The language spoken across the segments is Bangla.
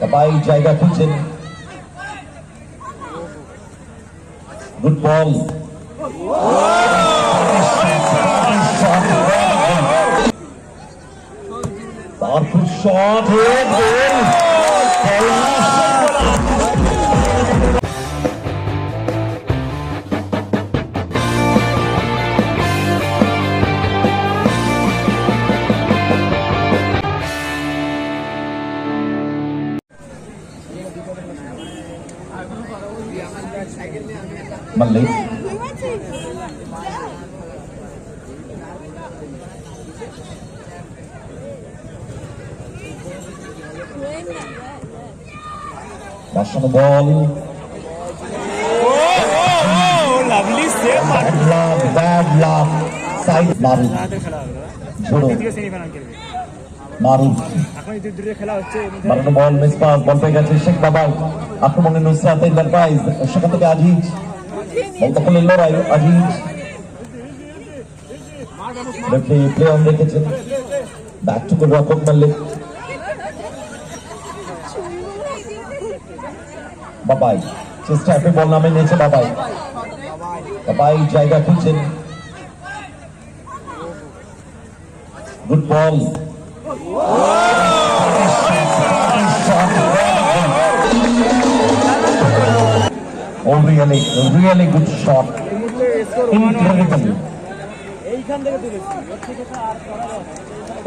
সবাই জায়গা খুঁজছেন। গুড বল তারপর shot بلے Russian ball. Oh, oh, oh, lovely step. Bad luck, bad luck. Side, Maru. Maru. Maru. বাড়ানো বল, মিস পাস, বল পেয়ে গেছে শেখ বাবাই আক্রমণে নুসরাত এন্টারপ্রাইজ সেখান থেকে আজিজ। বল দখলের লড়াই, আজিজ। রেফারি প্লে অন রেখেছেন ব্যাক টু গোল রকম মাল্লিক বাবাই, চেষ্টা আপনি বল নামে নিয়েছে বাবাই। বাবাই জায়গা খুঁজছেন। Good ball Oh, really, really good shot. Incredible.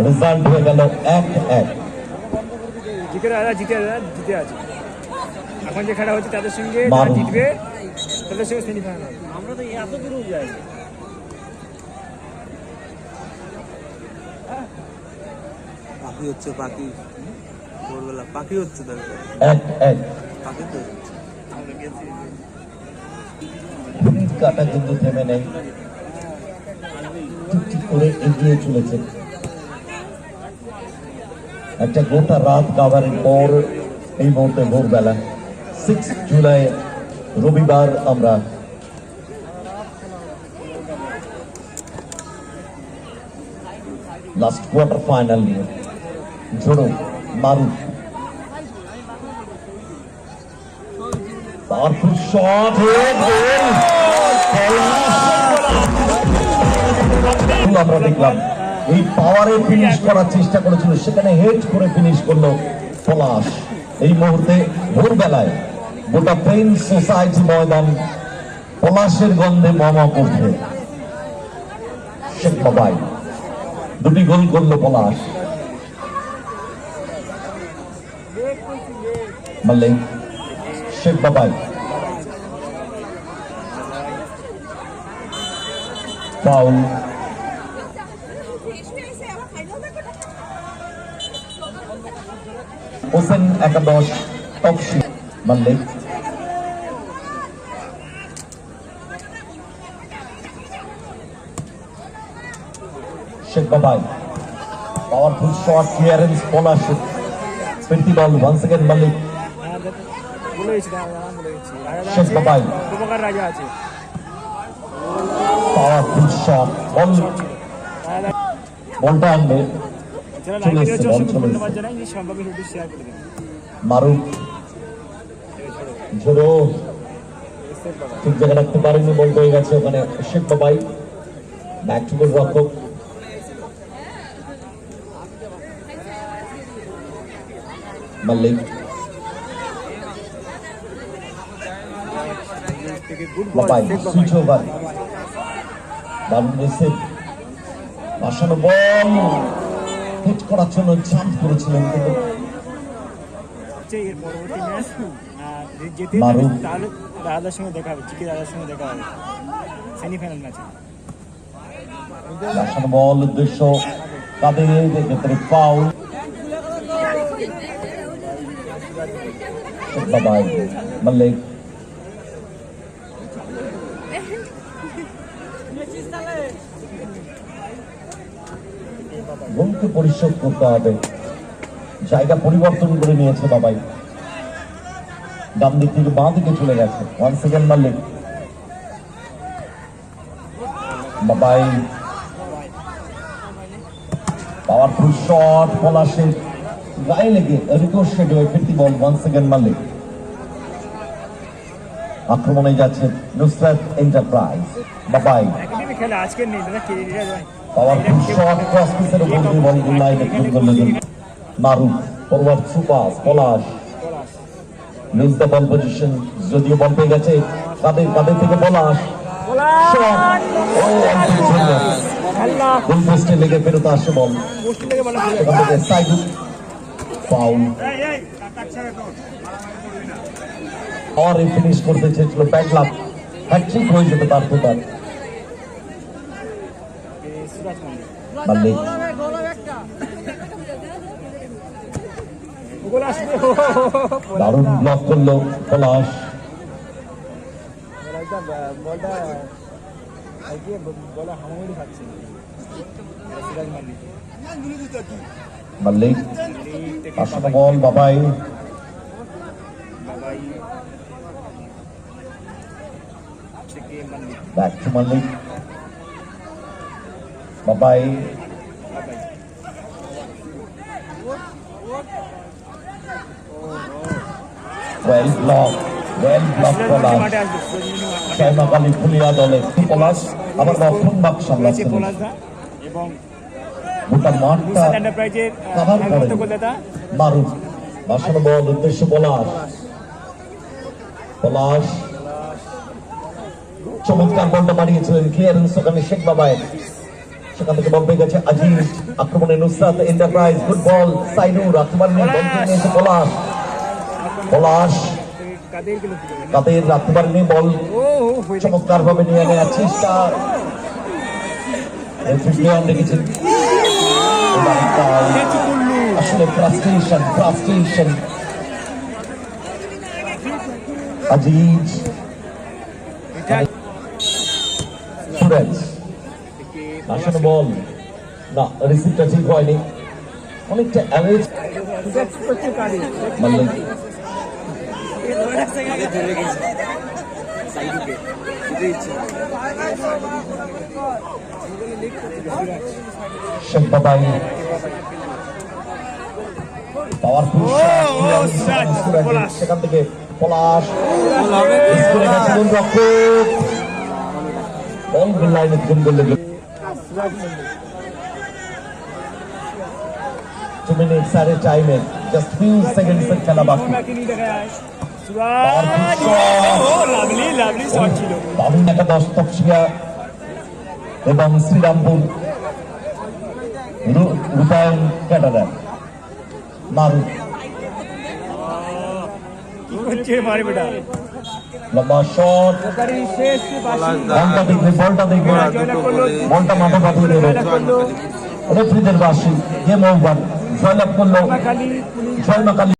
Result হয়ে গেল এক এক। জিতে জিতে জিতে আছে। এখন যে খেলা হচ্ছে তাদের সঙ্গে জিতবে তাদের সঙ্গে সেমিফাইনাল আমরা তো এত দূরেও যাই পাখি হচ্ছে পাখি। ভোরবেলা পাখি হচ্ছে তারপর এক এক। পাখি তো কাটা কিন্তু থেমে নেই। ঠিক ঠিক করে এগিয়ে চলেছে। একটা গোটা রাত কাভারের পর এই মুহূর্তে ভোরবেলা। সিক্স জুলাই রবিবার আমরা। লাস্ট কোয়ার্টার ফাইনাল নিয়ে। ঝোড়ো শট আমরা দেখলাম, এই পাওয়ারে ফিনিশ করার চেষ্টা করেছিল, সেখানে হেড করে ফিনিশ করল পলাশ। এই মুহূর্তে ভোরবেলায় গোটা প্রেম সোসাইটি ময়দান পলাশের গন্ধে মামা করছে শেখ বাবাই, দুটি গোল করল পলাশ। ملے شیخ بابائی پاؤل حسن اکدوش توفشی ملے شیخ بابائی پاورفل شاٹ کلیئرنس بولر شپ 20 بال once again Malik বলে গেছি দাদা দাদা গেছি। শেষ আছে উপকার রাজা আছে। Powerful shot ball. বলটা আনবে। চলে লাইভে বল চলে ধন্যবাদ যে সম্ভব ভিডিওটি শেয়ার করে দিন মারুফ। ঝোড়ো। ঠিক জায়গা রাখতে পারেনি বল হয়ে গেছে ওখানে। শেখ বাবাই ব্যাক টু গোল রক্ষক মাল্লিক। Ball switch over. দারুণ রিসিভ বাসানো বল হিট করার জন্য জাম্প করেছিলেন কিন্তু। এর পরবর্তী ম্যাচ যেতে তাহলে দাদার সঙ্গে দেখা হবে চিকি দাদার সঙ্গে দেখা হবে। সেমিফাইনাল ম্যাচে বাসানো বল উদ্দেশ্য তাদের ক্ষেত্রে বাবাই গোলকে পরিশোধ করতে হবে। জায়গা পরিবর্তন করে নিয়েছে বাবাই। ডান দিক থেকে বাঁ দিকে চলে গেছে। ওয়ান সেকেন্ড মাল্লিক বাবাই। পাওয়ারফুল শট পলাশের গায়ে লেগে রিকোশেড হয়ে ফিরতি বল ওয়ান সেকেন্ড মারলে আক্রমণে যাচ্ছে নুসরাত এন্টারপ্রাইজ বাবাই। খেলা আজকের নেই কেরিয়ার পাওয়ারফুল শট ক্রস পিসের উপর দিয়ে বল লাইনে ক্লিন করলেন Maruf forward সুপাস Palash loose the ball position যদিও বল পেয়ে গেছে কাদের কাদের থেকে পলাশ লেগে ফেরত আসে বল সেখান থেকে সাইডু ফাউল এই এই কাটছে তো আর ফিনিশ করতে চেয়েছিল ব্যাড লাক হ্যাট্রিক হয়ে যেতে তার গোল আসবে দারুণ ব্লক করল Palash ball Babai back to Mallick block Suraj Palash মাঠে আসবে সুরাজ মাঠে চাইমা কালী ফুলিয়া দলে পলাশ আবার রক্ষণ বাক সামলাচ্ছেন গোটা মাঠটা কাভার খেলবন্ত মারুফ বাসানো বল উদ্দেশ্য পলাশ। পলাশ। চমৎকার বলটা মারিয়েছিলেন ক্লিয়ারেন্স ওখানে শেখ বাবাই সেখান থেকে বল গেছে আজিজ। আক্রমণে Nusrat enterprise, football ball Sainur আক্রমণ নিয়ে বল নিয়েছে পলাশ। পলাশ? তাদের রাখতে পারেনি বল চমৎকার ভাবে নিয়ে নেওয়ার চেষ্টা রেখেছেন আসলে ফ্রাস্ট্রেশন ফ্রাস্ট্রেশন আজিজ। সুরেশ। আসলে বল। না রিসিভটা ঠিক হয়নি। অনেকটা অ্যাভারেজ। পাওয়ারফুল পলাশ। সেখান থেকে পলাশ। বল লাইনে গোল করলে সুরাজ মন্দির টু মিনিটস আর এ টাইমে জাস্ট ফিউ সেকেন্ডস এর খেলা বাকি বাকি নিয়ে দেখা যায় সুরাজ ও লাভলি লাভলি শট ছিল দারুণ একাদশ তপসিয়া এবং শ্রীরামপুর রূ- রূপায়ণ ক্যাটারার মারু কি করছে মারে বেটা লম্বা শট। বলটা বলটা দেখবে বলটা মাথা পাঠিয়ে দেবে রেফ্রিদের বাসি গেম ওভার জয়লাভ করল, জয়মাকালী।